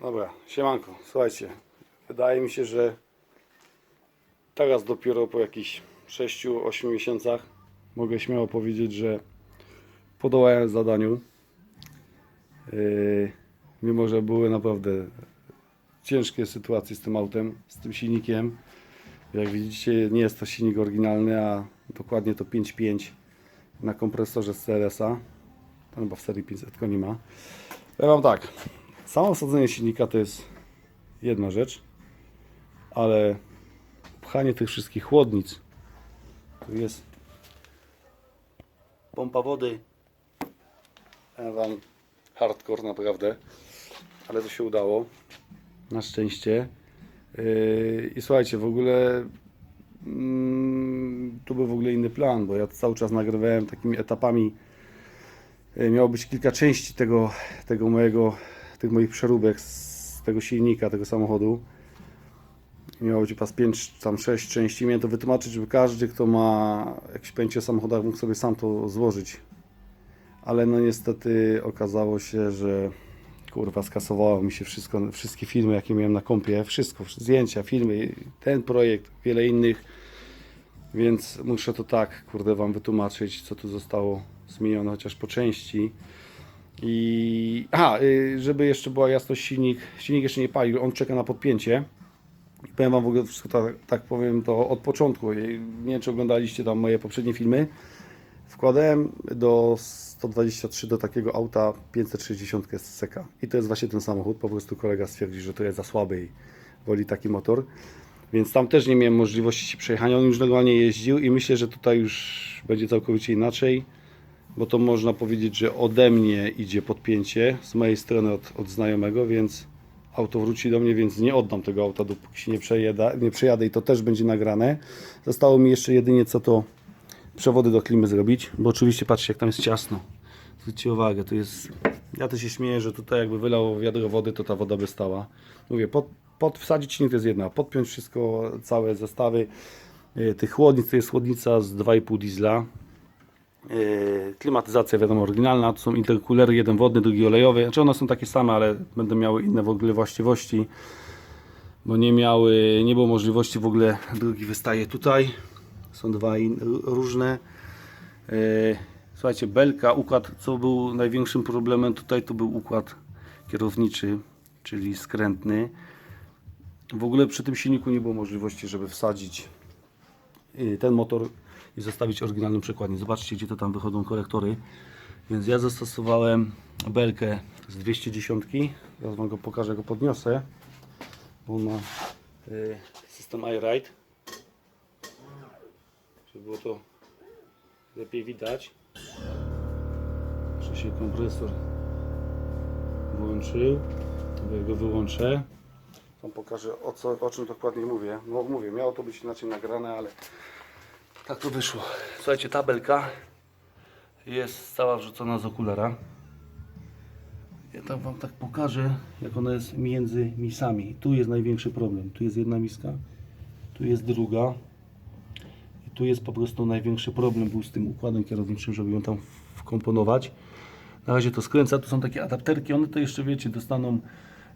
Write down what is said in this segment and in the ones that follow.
Dobra, siemanko, słuchajcie, wydaje mi się, że teraz dopiero po jakichś 6-8 miesiącach mogę śmiało powiedzieć, że podołałem zadaniu. Yy, mimo, że były naprawdę ciężkie sytuacje z tym autem, z tym silnikiem. Jak widzicie, nie jest to silnik oryginalny, a dokładnie to 5.5 na kompresorze z CRS-a. Tam chyba w serii 500 tylko nie ma. Ja mam tak, samo wsadzenie silnika to jest jedna rzecz, ale pchanie tych wszystkich chłodnic, tu jest pompa wody, wam hardcore naprawdę, ale to się udało, na szczęście. Yy, I słuchajcie, w ogóle mm, tu był w ogóle inny plan, bo ja cały czas nagrywałem takimi etapami. E, miało być kilka części tego, tego mojego, tych moich przeróbek z tego silnika, tego samochodu. Miało być pas 5, tam 6 części. Miałem to wytłumaczyć, żeby każdy, kto ma jakieś pojęcie o samochodach, mógł sobie sam to złożyć. Ale no niestety okazało się, że kurwa skasowało mi się wszystko, wszystkie filmy, jakie miałem na kompie, wszystko, zdjęcia, filmy, ten projekt, wiele innych. Więc muszę to tak, kurde, Wam wytłumaczyć, co tu zostało zmienione, chociaż po części. I aha, y, żeby jeszcze była jasność, silnik, silnik jeszcze nie palił, on czeka na podpięcie. Powiem Wam w ogóle wszystko tak, tak powiem to od początku. Nie wiem, czy oglądaliście tam moje poprzednie filmy. Wkładałem do 123 do takiego auta 560 z seka. I to jest właśnie ten samochód. Po prostu kolega stwierdził, że to jest za słaby i woli taki motor. Więc tam też nie miałem możliwości przejechania. On już normalnie jeździł i myślę, że tutaj już będzie całkowicie inaczej. Bo to można powiedzieć, że ode mnie idzie podpięcie, z mojej strony od, od znajomego, więc auto wróci do mnie, więc nie oddam tego auta, dopóki się nie, przejeda, nie przejadę i to też będzie nagrane. Zostało mi jeszcze jedynie co to przewody do klimy zrobić, bo oczywiście patrzcie jak tam jest ciasno. Zwróćcie uwagę, to jest... Ja też się śmieję, że tutaj jakby wylał wiadro wody, to ta woda by stała. Mówię, pod, pod wsadzić silnik to jest jedna, podpiąć wszystko, całe zestawy yy, tych chłodnic, to jest chłodnica z 2,5 diesla. Yy, klimatyzacja wiadomo oryginalna, to są interkulery, jeden wodny, drugi olejowy. Znaczy one są takie same, ale będą miały inne w ogóle właściwości, bo nie miały, nie było możliwości w ogóle, drugi wystaje tutaj. Są dwa in, różne. Yy, Słuchajcie, belka, układ, co był największym problemem tutaj, to był układ kierowniczy, czyli skrętny. W ogóle przy tym silniku nie było możliwości, żeby wsadzić yy, ten motor i zostawić oryginalną przekładnię. Zobaczcie, gdzie to tam wychodzą kolektory. Więc ja zastosowałem belkę z 210. Teraz Wam go pokażę, go podniosę. Bo ma yy, system iRide. Żeby było to lepiej widać. Jeszcze się kompresor włączył. Ja go wyłączę. Wam pokażę o, co, o czym dokładnie mówię. No mówię, miało to być inaczej nagrane, ale tak to wyszło. Słuchajcie, tabelka jest cała wrzucona z okulara. Ja tam Wam tak pokażę, jak ona jest między misami. Tu jest największy problem. Tu jest jedna miska, tu jest druga. I tu jest po prostu największy problem był z tym układem kierowniczym, żeby ją tam wkomponować. Na razie to skręca, tu są takie adapterki, one to jeszcze wiecie, dostaną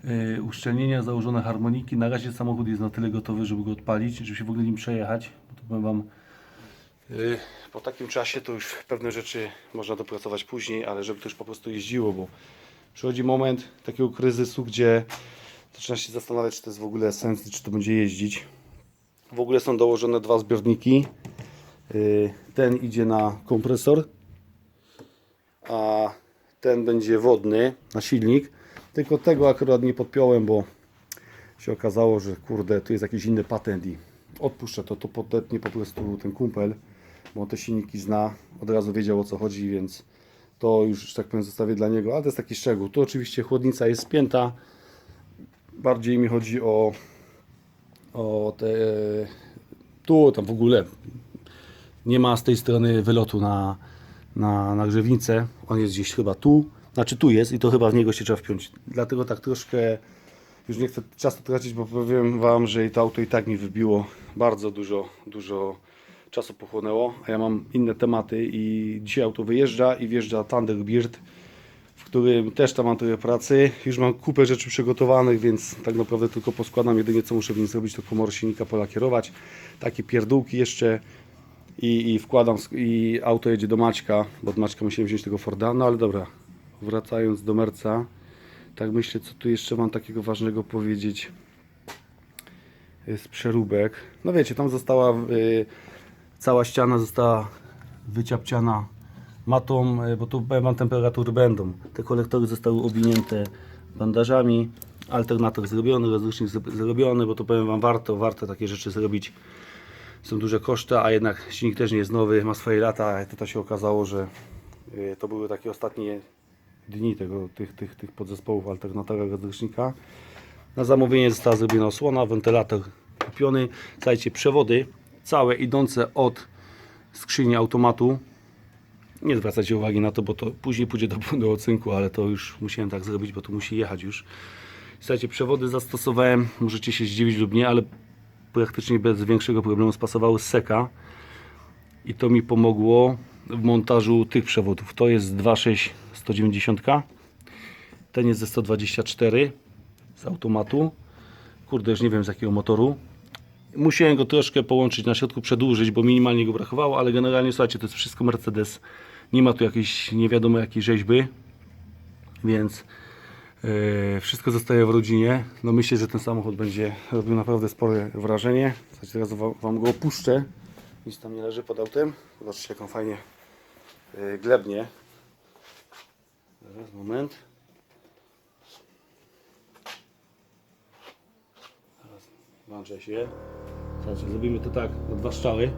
yy, uszczelnienia, założone harmoniki. Na razie samochód jest na tyle gotowy, żeby go odpalić, żeby się w ogóle nim przejechać. Bo to powiem Wam, po takim czasie to już pewne rzeczy można dopracować później, ale żeby to już po prostu jeździło, bo przychodzi moment takiego kryzysu, gdzie zaczyna się zastanawiać, czy to jest w ogóle sens, czy to będzie jeździć. W ogóle są dołożone dwa zbiorniki. Yy, Ten idzie na kompresor, a ten będzie wodny na silnik. Tylko tego akurat nie podpiąłem, bo się okazało, że kurde, tu jest jakiś inny patent i odpuszczę to, to podetnie po prostu ten kumpel, bo te silniki zna, od razu wiedział o co chodzi, więc to już, tak powiem, zostawię dla niego, ale to jest taki szczegół. Tu oczywiście chłodnica jest spięta, bardziej mi chodzi o o te tu, tam w ogóle nie ma z tej strony wylotu na, na, na grzewnicę. On jest gdzieś chyba tu. Znaczy tu jest i to chyba w niego się trzeba wpiąć. Dlatego tak troszkę już nie chcę czasu tracić, bo powiem Wam, że i to auto i tak mi wybiło bardzo dużo, dużo czasu pochłonęło, a ja mam inne tematy i dzisiaj auto wyjeżdża i wjeżdża Thunderbird, w którym też tam mam trochę pracy. Już mam kupę rzeczy przygotowanych, więc tak naprawdę tylko poskładam. Jedynie co muszę w nim zrobić, to komor silnika polakierować. Takie pierdółki jeszcze i, i wkładam i auto jedzie do Maćka, bo od Maćka musiałem wziąć tego Forda. No ale dobra, wracając do Merca, tak myślę, co tu jeszcze mam takiego ważnego powiedzieć z przeróbek. No wiecie, tam została y, cała ściana została wyciapciana matą, y, bo tu wam temperatury będą. Te kolektory zostały owinięte bandażami. Alternator zrobiony, rozrusznik zro- zrobiony, bo to powiem wam warto, warto takie rzeczy zrobić. Są duże koszty, a jednak silnik też nie jest nowy, ma swoje lata. To, to się okazało, że y, to były takie ostatnie dni tego, tych, tych, tych podzespołów alternatora rozrusznika. Na zamówienie została zrobiona osłona, wentylator kupiony. Słuchajcie, przewody całe idące od skrzyni automatu. Nie zwracajcie uwagi na to, bo to później pójdzie do, do ocynku, ale to już musiałem tak zrobić, bo to musi jechać już. Słuchajcie, przewody zastosowałem, możecie się zdziwić lub nie, ale praktycznie bez większego problemu spasowały seka i to mi pomogło w montażu tych przewodów. To jest 2.6 190, ten jest ze 124 z automatu. Kurde, już nie wiem z jakiego motoru. Musiałem go troszkę połączyć na środku, przedłużyć, bo minimalnie go brakowało, ale generalnie słuchajcie, to jest wszystko Mercedes. Nie ma tu jakiejś nie wiadomo jakiej rzeźby, więc e, wszystko zostaje w rodzinie. No myślę, że ten samochód będzie robił naprawdę spore wrażenie. Słuchajcie, teraz wam, go opuszczę. Nic tam nie leży pod autem. Zobaczcie jak on fajnie e, glebnie. Zaraz, moment. Włączę się. Słuchajcie, zrobimy to tak na dwa strzały.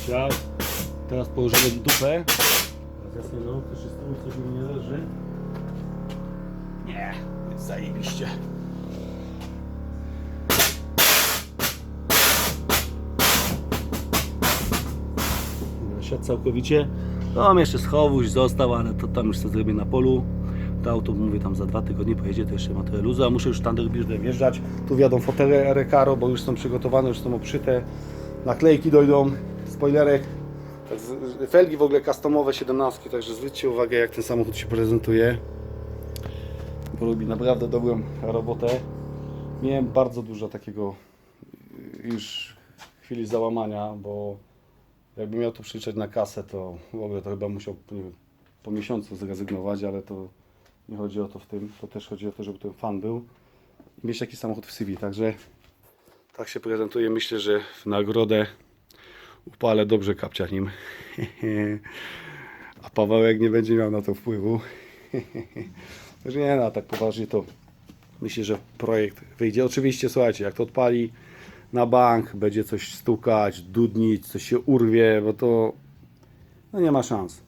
Strzał. Teraz położymy dupę. Teraz jasne, no, też jest tu, coś mi nie leży. Nie, jest zajebiście. Siadł całkowicie. No, mam jeszcze schowuś został, ale to tam już sobie zrobię na polu. To auto, mówię, tam za dwa tygodnie pojedzie, to jeszcze ma trochę luzu, a muszę już Thunderbird wjeżdżać. Tu wjadą fotele Recaro, bo już są przygotowane, już są obszyte. Naklejki dojdą, spoilerek. Tak, Felgi w ogóle customowe 17, także zwróćcie uwagę jak ten samochód się prezentuje. Bo robi naprawdę dobrą robotę. Miałem bardzo dużo takiego y, już chwili załamania, bo jakbym miał to przeliczać na kasę, to w ogóle to chyba musiał wiem, po miesiącu zrezygnować, ale to nie chodzi o to w tym. To też chodzi o to, żeby ten fan był i mieć taki samochód w CV. Także tak się prezentuje. Myślę, że w nagrodę upalę dobrze kapcia nim. A Pawełek nie będzie miał na to wpływu. Także nie, no, tak poważnie to myślę, że projekt wyjdzie. Oczywiście, słuchajcie, jak to odpali na bank, będzie coś stukać, dudnić, coś się urwie, bo to no nie ma szans.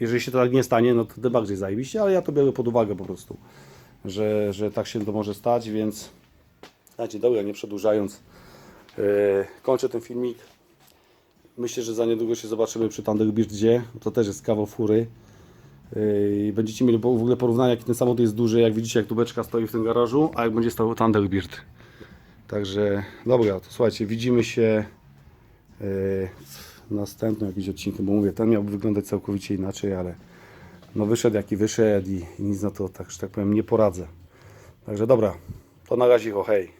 Jeżeli się to tak nie stanie, no to tym bardziej zajebiście, ale ja to biorę pod uwagę po prostu, że, że tak się to może stać, więc słuchajcie, dobra, nie przedłużając, yy, kończę ten filmik. Myślę, że za niedługo się zobaczymy przy Thunderbirdzie, to też jest kawał fury. Yy, będziecie mieli w ogóle porównanie, jaki ten samochód jest duży, jak widzicie, jak tubeczka stoi w tym garażu, a jak będzie stał Thunderbird. Także dobra, to słuchajcie, widzimy się yy, następnym jakimś odcinku, bo mówię, ten miałby wyglądać całkowicie inaczej, ale no wyszedł jaki wyszedł i, i nic na to, tak, że tak powiem, nie poradzę. Także dobra, to na razie, ho, hej.